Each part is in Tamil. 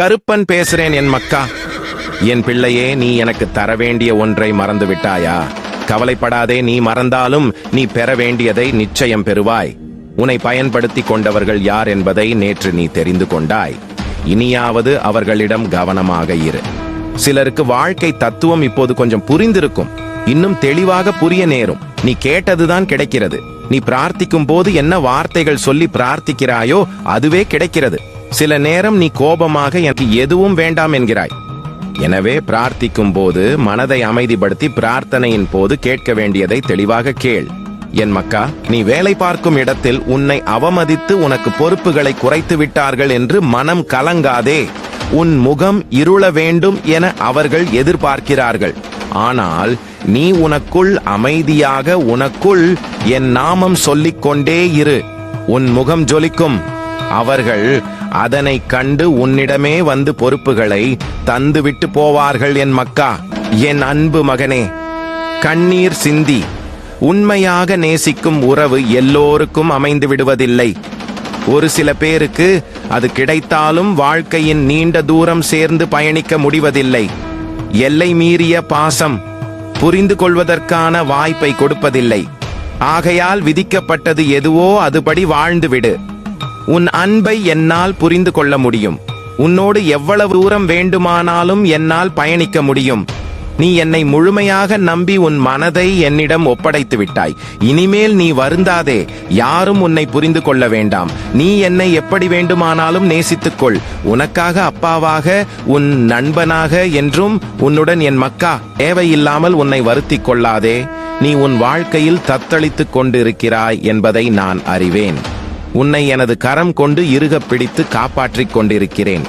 கருப்பன் பேசுறேன் என் மக்கா. என் பிள்ளையே நீ எனக்கு தர வேண்டிய ஒன்றை மறந்து விட்டாயா கவலைப்படாதே நீ மறந்தாலும் நீ பெற வேண்டியதை நிச்சயம் பெறுவாய். உன்னை பயன்படுத்தி கொண்டவர்கள் யார் என்பதை நேற்று நீ தெரிந்து கொண்டாய். இனியாவது அவர்களிடம் கவனமாக இரு. சிலருக்கு வாழ்க்கை தத்துவம் இப்போது கொஞ்சம் புரிந்திருக்கும். இன்னும் தெளிவாக புரிய நேரும். நீ கேட்டதுதான் கிடைக்கிறது. நீ பிரார்த்திக்கும் போது என்ன வார்த்தைகள் சொல்லி பிரார்த்திக்கிறாயோ அதுவே கிடைக்கிறது. சில நேரம் நீ கோபமாக எனக்கு எதுவும் வேண்டாம் என்கிறாய். எனவே பிரார்த்திக்கும் போது மனதை அமைதிப்படுத்தி பிரார்த்தனையின் போது கேட்க வேண்டியதை தெளிவாக கேள். என் மக்கா நீ வேலை பார்க்கும் இடத்தில் உன்னை அவமதித்து உனக்கு பொறுப்புகளை குறைத்து விட்டார்கள் என்று மனம் கலங்காதே. உன் முகம் இருள வேண்டும் என அவர்கள் எதிர்பார்க்கிறார்கள். ஆனால் நீ உனக்குள் அமைதியாக உனக்குள் என் நாமம் சொல்லிக்கொண்டே இரு. உன் முகம் ஜொலிக்கும். அவர்கள் அதனை கண்டு உன்னிடமே வந்து பொறுப்புகளை தந்துவிட்டு போவார்கள் என் மக்கா என் அன்பு மகனே. கண்ணீர் சிந்தி உண்மையாக நேசிக்கும் உறவு எல்லோருக்கும் அமைந்து விடுவதில்லை. ஒரு சில பேருக்கு அது கிடைத்தாலும் வாழ்க்கையின் நீண்ட தூரம் சேர்ந்து பயணிக்க முடிவதில்லை. எல்லை மீறிய பாசம் புரிந்து கொள்வதற்கான வாய்ப்பை கொடுப்பதில்லை. ஆகையால் விதிக்கப்பட்டது எதுவோ அதுபடி வாழ்ந்துவிடு. உன் அன்பை என்னால் புரிந்து கொள்ள முடியும். உன்னோடு எவ்வளவு தூரம் வேண்டுமானாலும் என்னால் பயணிக்க முடியும். நீ என்னை முழுமையாக நம்பி உன் மனதை என்னிடம் ஒப்படைத்து விட்டாய். இனிமேல் நீ வருந்தாதே. யாரும் உன்னை புரிந்து கொள்ள வேண்டாம். நீ என்னை எப்படி வேண்டுமானாலும் நேசித்துக்கொள் உனக்காக அப்பாவாக உன் நண்பனாக என்றும் உன்னுடன் என் மக்கா தேவையில்லாமல் உன்னை வருத்திக் கொள்ளாதே. நீ உன் வாழ்க்கையில் தத்தளித்துக் கொண்டிருக்கிறாய் என்பதை நான் அறிவேன். உன்னை எனது கரம் கொண்டு இறுகப் பிடித்து காப்பாற்றிக் கொண்டிருக்கிறேன்.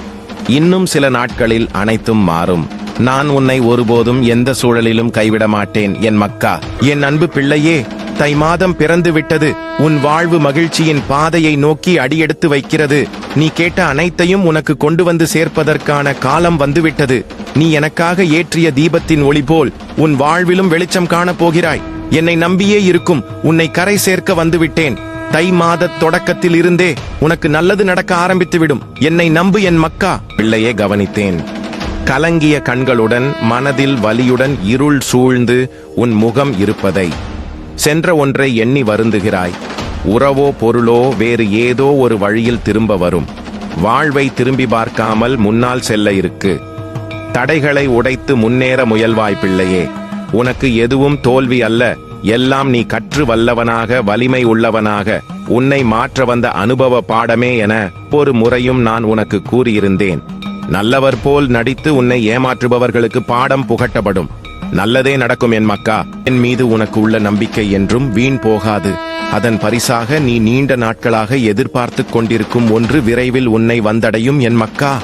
இன்னும் சில நாட்களில் அனைத்தும் மாறும். நான் உன்னை ஒருபோதும் எந்த சூழலிலும் கைவிட மாட்டேன் என் மக்கா. என் அன்பு பிள்ளையே தை மாதம் பிறந்து விட்டது. உன் வாழ்வு மகிழ்ச்சியின் பாதையை நோக்கி அடியெடுத்து வைக்கிறது. நீ கேட்ட அனைத்தையும் உனக்கு கொண்டு வந்து சேர்ப்பதற்கான காலம் வந்துவிட்டது. நீ எனக்காக ஏற்றிய தீபத்தின் ஒளி போல் உன் வாழ்விலும் வெளிச்சம் காணப் போகிறாய். என்னை நம்பியே இருக்கும். உன்னை கரை சேர்க்க வந்துவிட்டேன். தை மாத தொடக்கத்தில் இருந்தே உனக்கு நல்லது நடக்க ஆரம்பித்துவிடும். என்னை நம்பு என் மக்கா. பிள்ளையே கவனித்தேன். கலங்கிய கண்களுடன் மனதில் வலியுடன் இருள் சூழ்ந்து உன் முகம் இருப்பதை. சென்ற ஒன்றை எண்ணி வருந்துகிறாய். உறவோ பொருளோ வேறு ஏதோ ஒரு வழியில் திரும்ப வரும். வாழ்வை திரும்பி பார்க்காமல் முன்னால் செல்ல இருக்கு. தடைகளை உடைத்து முன்னேற முயல்வாய் பிள்ளையே. உனக்கு எதுவும் தோல்வி அல்ல. எல்லாம் நீ கற்று வல்லவனாக வலிமை உள்ளவனாக உன்னை மாற்ற வந்த அனுபவ பாடமே என ஒரு முறையும் நான் உனக்கு கூறியிருந்தேன். நல்லவர் போல் நடித்து உன்னை ஏமாற்றுபவர்களுக்கு பாடம் புகட்டப்படும். நல்லதே நடக்கும் என் மக்கா என் மீது உனக்கு உள்ள நம்பிக்கை என்றும் வீண் போகாது. அதன் பரிசாக நீ நீண்ட நாட்களாக எதிர்பார்த்துக் கொண்டிருக்கும் ஒன்று விரைவில் உன்னை வந்தடையும் என் மக்கா.